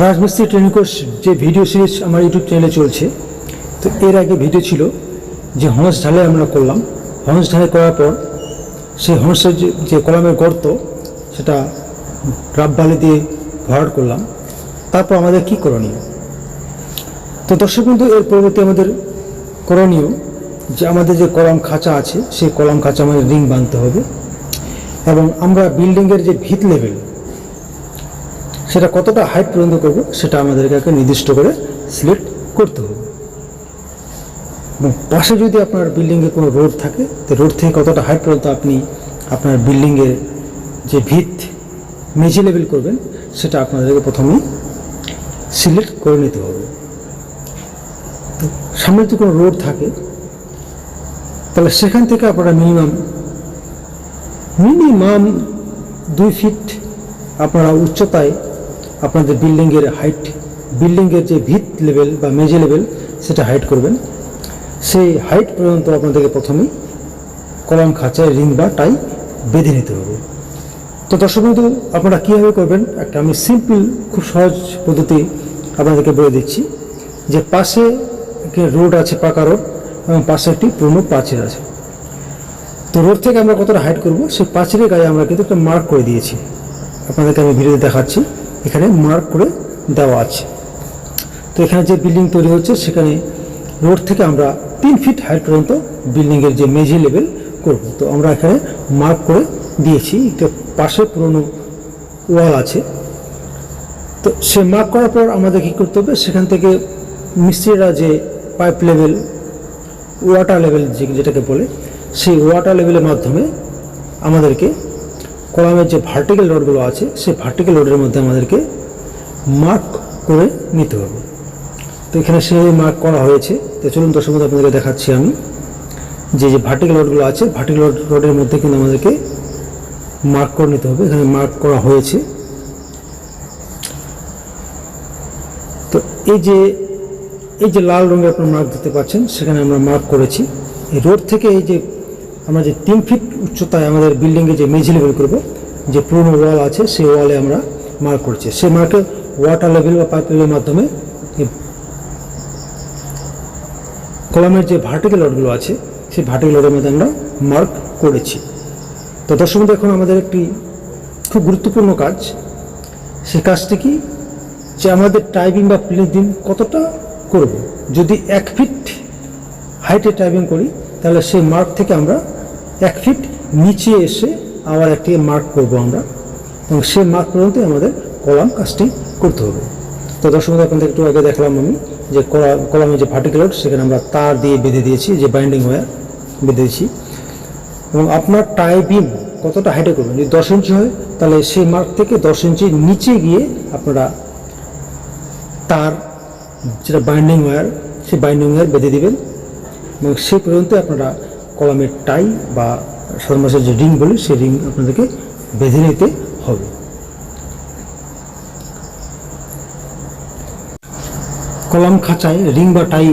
রাজমিস্ত্রি training course যে video series আমার ইউটিউব চ্যানেলে চলছে, তো এর আগে ভিডিও ছিল যে হংস ঢালাই আমরা করলাম। হংস ঢালাই করার পর সেই হংসের যে কলামের গর্ত, সেটা রাব বালি দিয়ে ভরাট করলাম। তারপর আমাদের কি করণীয়? তো দর্শক বন্ধু, এর পরবর্তী আমাদের করণীয় যে আমাদের যে কলাম খাঁচা আছে, সেই কলাম খাঁচা আমাদের রিং বাঁধতে হবে। এবং আমরা বিল্ডিংয়ের যে ভিত লেভেল সেটা কতটা হাইট পর্যন্ত করব, সেটা আমাদেরকে নির্দিষ্ট করে সিলেক্ট করতে হবে। এবং পাশে যদি আপনার বিল্ডিংয়ে কোনো রোড থাকে, তো রোড থেকে কতটা হাইট পর্যন্ত আপনি আপনার বিল্ডিংয়ের যে ভিত মেঝে লেভেল করবেন, সেটা আপনাদেরকে প্রথমেই সিলেক্ট করে নিতে হবে। সামনে যদি কোনো রোড থাকে, তাহলে সেখান থেকে আপনারা মিনিমাম মিনিমাম দুই ফিট আপনারা উচ্চতায় আপনাদের বিল্ডিংয়ের হাইট বিল্ডিংয়ের যে ভিত লেভেল বা মেঝে লেভেল সেটা হাইট করবেন। সেই হাইট পর্যন্ত আপনাদেরকে প্রথমেই কলম, খাঁচায় রিং বা টাই বেঁধে নিতে হবে। তো দর্শক বন্ধু, আপনারা কীভাবে করবেন? একটা আমি সিম্পল খুব সহজ পদ্ধতি আপনাদেরকে বলে দিচ্ছি যে পাশে রোড আছে, পাকা রোড, এবং পাশে একটি পুরনো প্রাচীর আছে। তো রোড থেকে আমরা কতটা হাইট করব? সেই পাঁচিলের গায়ে আমরা কিন্তু একটা মার্ক করে দিয়েছি। আপনাদেরকে আমি ভিডিওতে দেখাচ্ছি। এখানে মার্ক করে দেওয়া আছে। তো এখানে যে বিল্ডিং তৈরি হচ্ছে, সেখানে রোড থেকে আমরা তিন ফিট হাইট পর্যন্ত বিল্ডিংয়ের যে মেঝে লেভেল করব। তো আমরা এখানে মার্ক করে দিয়েছি। একটা পাশে পুরনো ওয়াল আছে। তো সে মার্ক করার পর আমাদের কী করতে হবে? সেখান থেকে মিস্ত্রিরা যে পাইপ লেভেল ওয়াটার লেভেল যেটাকে বলে, সেই ওয়াটার লেভেলের মাধ্যমে আমাদেরকে কলামের যে ভার্টিক্যাল রডগুলো আছে, সেই ভার্টিক্যাল রোডের মধ্যে আমাদেরকে মার্ক করে নিতে হবে। তো এখানে সে মার্ক করা হয়েছে। তো চলুন দর্শক বন্ধু, আপনাদেরকে দেখাচ্ছি আমি। যে যে ভার্টিক্যাল রডগুলো আছে ভার্টিক্যাল রডের মধ্যে কিন্তু আমাদেরকে মার্ক করে নিতে হবে। এখানে মার্ক করা হয়েছে। তো এই যে এই যে লাল রঙের আপনার মার্ক দিতে পাচ্ছেন, সেখানে আমরা মার্ক করেছি। এই রোড থেকে এই যে আমরা যে তিন ফিট উচ্চতায় আমাদের বিল্ডিংয়ে যে মেঝে লেভেল করব, যে পুরনো ওয়াল আছে, সেই ওয়ালে আমরা মার্ক করছি। সেই মার্কে ওয়াটার লেভেল বা পাইপ লেভেলের মাধ্যমে কলামের যে ভার্টিক্যাল রডগুলো আছে, সেই ভার্টিক্যাল রডের মধ্যে আমরা মার্ক করেছি। তো দর্শক এখন আমাদের একটি খুব গুরুত্বপূর্ণ কাজ। সে কাজটি কি? যে আমাদের টাইপিং বা প্লিদিং কতটা করব? যদি এক ফিট হাইটে টাইপিং করি তাহলে সেই মার্ক থেকে আমরা এক ফিট নিচে এসে আবার একটি মার্ক করব আমরা। এবং সেই মার্ক পর্যন্ত আমাদের কলাম কাজটি করতে হবে। তো দর্শক আপনাদের একটু আগে দেখলাম আমি যে কলা কলামের যে ভার্টিক্যাল সেখানে আমরা তার দিয়ে বেঁধে দিয়েছি, যে বাইন্ডিং ওয়্যার বেঁধে দিয়েছি। এবং আপনার টাই বিম কতটা হাইটে করবেন? যদি দশ ইঞ্চি হয়, তাহলে সেই মার্ক থেকে দশ ইঞ্চি নিচে গিয়ে আপনারা তার যেটা বাইন্ডিং ওয়্যার সেই বাইন্ডিং ওয়্যার বেঁধে দিবেন। এবং সেই পর্যন্ত আপনারা কলমের টাই বা সর্বশেষ যে রিং বলি, সেই রিং আপনাদেরকে বেঁধে নিতে হবে। কলম খাঁচায় রিং বা টাই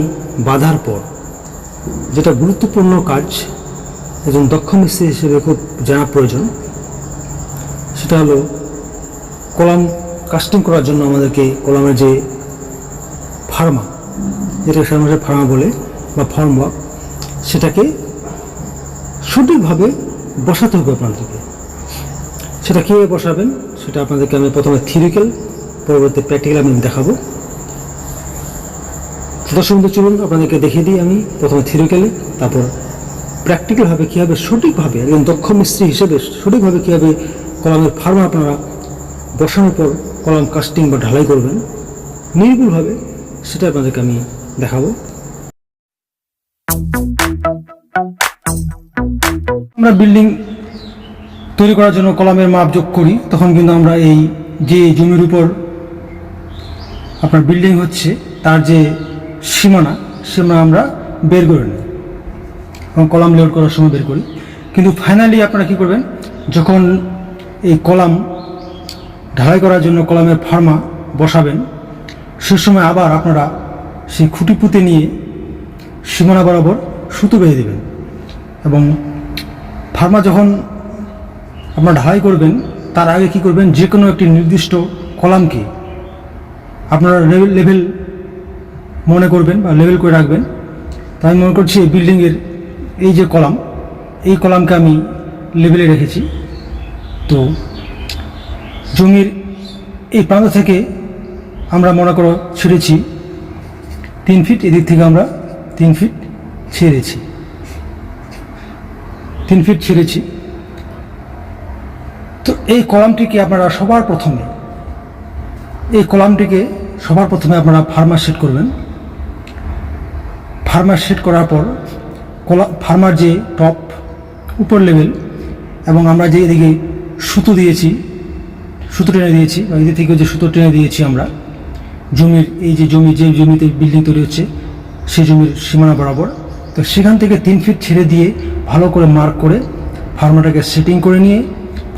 বাঁধার পর যেটা গুরুত্বপূর্ণ কাজ, একজন দক্ষ মিস্ত্রি হিসেবে খুব জানা প্রয়োজন, সেটা হলো কলম কাস্টিং করার জন্য আমাদেরকে কলামের যে ফার্মা যেটা সাধারণত ফার্মা বলে বা ফর্ম ওয়ার্ক সেটাকে সঠিকভাবে বসাতে হবে আপনাদেরকে। সেটা কীভাবে বসাবেন? সেটা আপনাদেরকে আমি প্রথমে থিওরিক্যাল পরবর্তী প্র্যাকটিক্যাল আমি দেখাবো। দর্শক চলুন, আপনাদেরকে দেখিয়ে দিই আমি প্রথমে থিওরিক্যালে তারপর প্র্যাকটিক্যালভাবে কীভাবে সঠিকভাবে, একজন দক্ষ মিস্ত্রি হিসেবে সঠিকভাবে কীভাবে কলামের ফার্মা আপনারা বসানোর পর কলাম কাস্টিং বা ঢালাই করবেন, নির্ভুলভাবে সেটা আপনাদেরকে আমি দেখাবো। আমরা বিল্ডিং তৈরি করার জন্য কলামের মাপ যোগ করি, তখন কিন্তু আমরা এই যে জমির উপর আপনার বিল্ডিং হচ্ছে, তার যে সীমানা সীমানা আমরা বের করে নিই এবং কলাম লোড করার সময় বের করি। কিন্তু ফাইনালি আপনারা কি করবেন, যখন এই কলাম ঢালাই করার জন্য কলামের ফার্মা বসাবেন, সে সময় আবার আপনারা সেই খুঁটি পুঁতে নিয়ে সীমানা বরাবর সুতো বেঁধে দেবেন এবং ফার্মা যখন আপনার ঢালাই করবেন, তার আগে কি করবেন? যে কোনো একটি নির্দিষ্ট কলামকে আপনারা লেভেল লেভেল মনে করবেন বা লেভেল করে রাখবেন। তাই আমি মনে করছি এই বিল্ডিংয়ের এই যে কলাম, এই কলামকে আমি লেভেলে রেখেছি। তো জমির এই প্রান্ত থেকে আমরা মনে করো ছেড়েছি। তিন ফিট, এদিক থেকে আমরা তিন ফিট ছেড়েছি। তিন ফিট ছেড়েছি। তো এই কলামটিকে আপনারা সবার প্রথমে, এই কলামটিকে সবার প্রথমে আপনারা ফার্মার সেট করবেন। ফার্মার সেট করার পর কলা, ফার্মার যে টপ, উপর লেভেল এবং আমরা যে এদিকে সুতো দিয়েছি, সুতো টেনে দিয়েছি, বা এদিক থেকে যে সুতো টেনে দিয়েছি আমরা, জমির, এই যে জমি, যে জমিতে বিল্ডিং তৈরি হচ্ছে, সেই জমির সীমানা বরাবর তো সেখান থেকে তিন ফিট ছেড়ে দিয়ে ভালো করে মার্ক করে ফার্মাটাকে সেটিং করে নিয়ে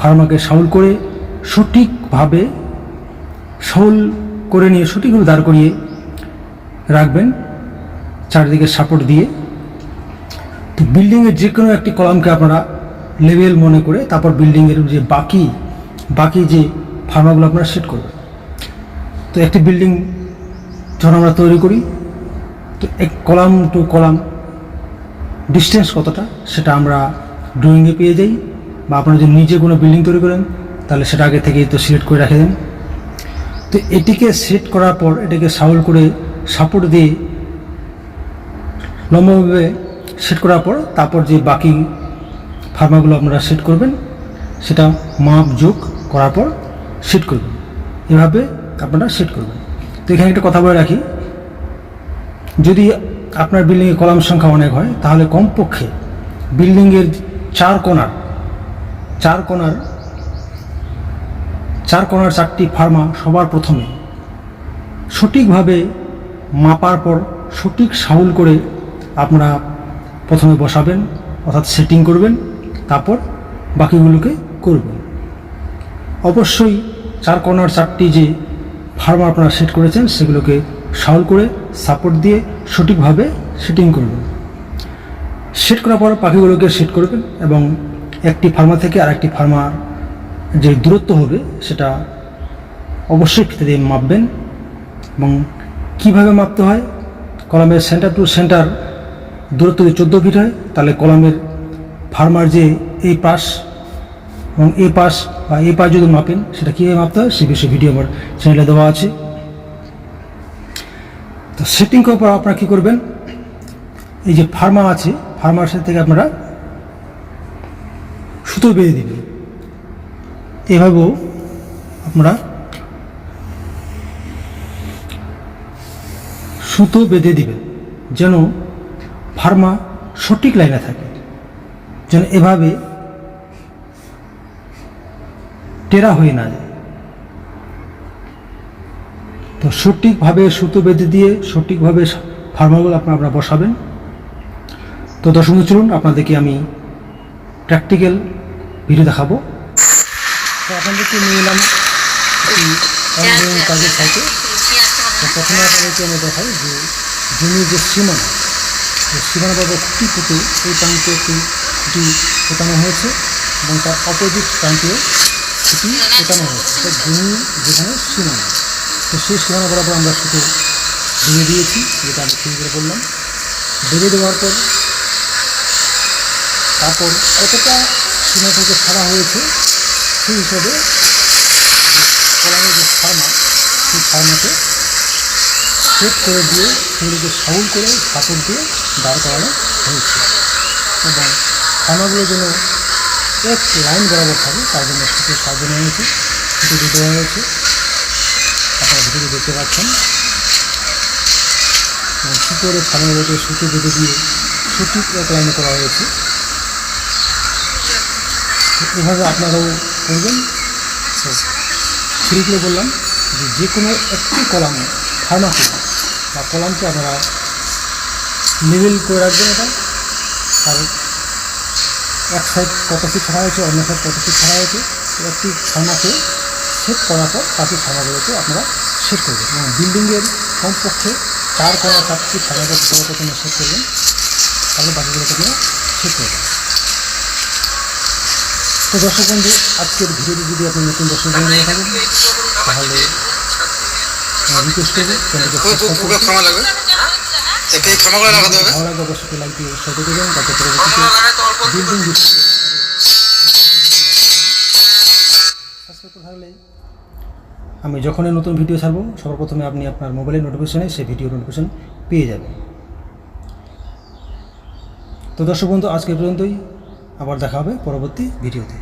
ফার্মাকে সাউল করে সঠিকভাবে সাউল করে নিয়ে, সঠিকভাবে দাঁড় করিয়ে রাখবেন চারিদিকে সাপোর্ট দিয়ে। তো বিল্ডিংয়ের যে কোনো একটি কলামকে আপনারা লেভেল মনে করে তারপর বিল্ডিংয়ের যে বাকি বাকি যে ফার্মাগুলো আপনারা সেট করবেন। তো একটি বিল্ডিং যখন আমরা তৈরি করি, তো এক কলাম টু কলাম ডিস্টেন্স কতটা, সেটা আমরা ড্রয়িংয়ে পেয়ে যাই। বা আপনারা যদি নিজে কোনো বিল্ডিং তৈরি করেন, তাহলে সেটা আগে থেকেই তো সিলেক্ট করে রাখে দেন। তো এটিকে সেট করার পর এটাকে সাউল করে সাপোর্ট দিয়ে লম্বভাবে সেট করার পর তারপর যে বাকি ফার্মাগুলো আপনারা সেট করবেন, সেটা মাপ যোগ করার পর সেট করবেন। এভাবে আপনারা সেট করবেন। তো এখানে একটা কথা বলে রাখি। যদি আপনার বিল্ডিংয়ে কলাম সংখ্যা অনেক হয়, তাহলে কমপক্ষে বিল্ডিংয়ের চার কোণার চার কোণার চার কোণার চারটি ফার্মা সবার প্রথমে সঠিকভাবে মাপার পর সঠিক সাউল করে আপনারা প্রথমে বসাবেন, অর্থাৎ সেটিং করবেন, তারপর বাকিগুলোকে করবেন। অবশ্যই চার কর্নার চারটি যে ফার্মা আপনারা সেট করেছেন, সেগুলোকে সাউল করে সাপোর্ট দিয়ে সঠিকভাবে সেটিং করবেন সেট করার পর পাখিগুলোকে সেট করবেন এবং একটি ফার্মা থেকে আরেকটি ফার্মার যে দূরত্ব হবে সেটা অবশ্যই ফিতে দিয়ে মাপবেন এবং কীভাবে মাপতে হয়? কলামের সেন্টার টু সেন্টার দূরত্ব যদি চোদ্দ ফিট হয়, তাহলে কলামের ফার্মার যে এই পাশ এবং এ পাশ বা এ পাশ যদি মাপেন, সেটা কীভাবে মাপতে হয়? সে বিষয়ে ভিডিও আমার চ্যানেলে দেওয়া আছে। তো সেটিং করার পর আপনারা কী করবেন? এই যে ফার্মা আছে ফার্মার সাথে থেকে আপনারা সুতো বেঁধে দিবেন। এভাবেও আপনারা সুতো বেঁধে দিবেন, যেন ফার্মা সঠিক লাইনে থাকে। যেন এভাবে টেরা হয়ে না যায়। তো সঠিকভাবে সুতো বেঁধে দিয়ে সঠিকভাবে ফার্মাগুলো আপনারা বসাবেন। তো দর্শক চলুন আপনাদেরকে আমি প্র্যাকটিক্যাল ভিডিও দেখাবো। তো আপনাদেরকে নিয়ে এলাম কাজের সাইটে তো প্রথমে আপনাদেরকে আমি দেখাই যে জমির যে সীমানা সীমানা বাবদ খুঁটি পুঁতে এই প্রান্তে একটি খুঁটি পোতানো হয়েছে এবং তার অপোজিট প্রান্তেও খুঁটি পোতানো হয়েছে। তো জমি যেখানে সীমানা। তো সেই সীমানা বরাবর আমরা শুধু বেঁধে দিয়েছি, যেটা আমি ঠিক করে বললাম। বেঁধে দেওয়ার পর, তারপর কতটা সীমা থেকে ছাড়া হয়েছে, সেই হিসাবে কলামের যে ফার্মা সেই ফার্মাকে সেট করে দিয়ে সেগুলোকে সাউল করে সাপোর্ট দিয়ে দাঁড় করানো হয়েছে। এবং ফার্মাগুলো যেন এক লাইন বরাবর থাকে, তার জন্য সুতো সাজানো হয়েছে সুতো দিতে হয়েছে। ভিডিও দেখতে পাচ্ছেন। এবং সুতোর ফার্মাগুলোকে সুতো বেঁধে দিয়ে সঠিক এক লাইনে করা হয়েছে। এভাবে আপনারাও করবেন। শুরুতে বললাম যে যে কোনো একটি কলাম ফার্মাকে বা কলামকে আপনারা লেভেল করে রাখবেন এটা। আর এক সাইড কত ফিট ছাড়া হয়েছে, অন্য সাইড কত ফিট ছাড়া হয়েছে, একটি ফার্মাকে সেট করার পর বাকি ফার্মাগুলোকে আপনারা সেট করবেন এবং বিল্ডিংয়ের কমপক্ষে চার করা চারটি ফার্মাকে প্রথমে সেট করবেন তাহলে বাকিগুলোকে সেট করবেন তো দর্শক বন্ধু আজকের ভিডিওটি যদি আপনি নতুন দর্শক বন্ধু হয়ে থাকেন তাহলে রিকোয়েস্ট করব চ্যানেলকে ক্ষমা লাগবে ভালো লাগবে অবশ্যই লাইক দিয়ে উৎসাহ দেবেন যাতে পরবর্তীতে বিল্ডিং সাবস্ক্রাইব করে থাকলে আমি যখনই নতুন ভিডিও ছাড়বো সবার প্রথমে আপনি আপনার মোবাইলের নোটিফিকেশনে সেই ভিডিও নোটিফিকেশন পেয়ে যাবেন। তো দর্শক বন্ধু, আজকে পর্যন্তই। আবার দেখা হবে পরবর্তী ভিডিওতে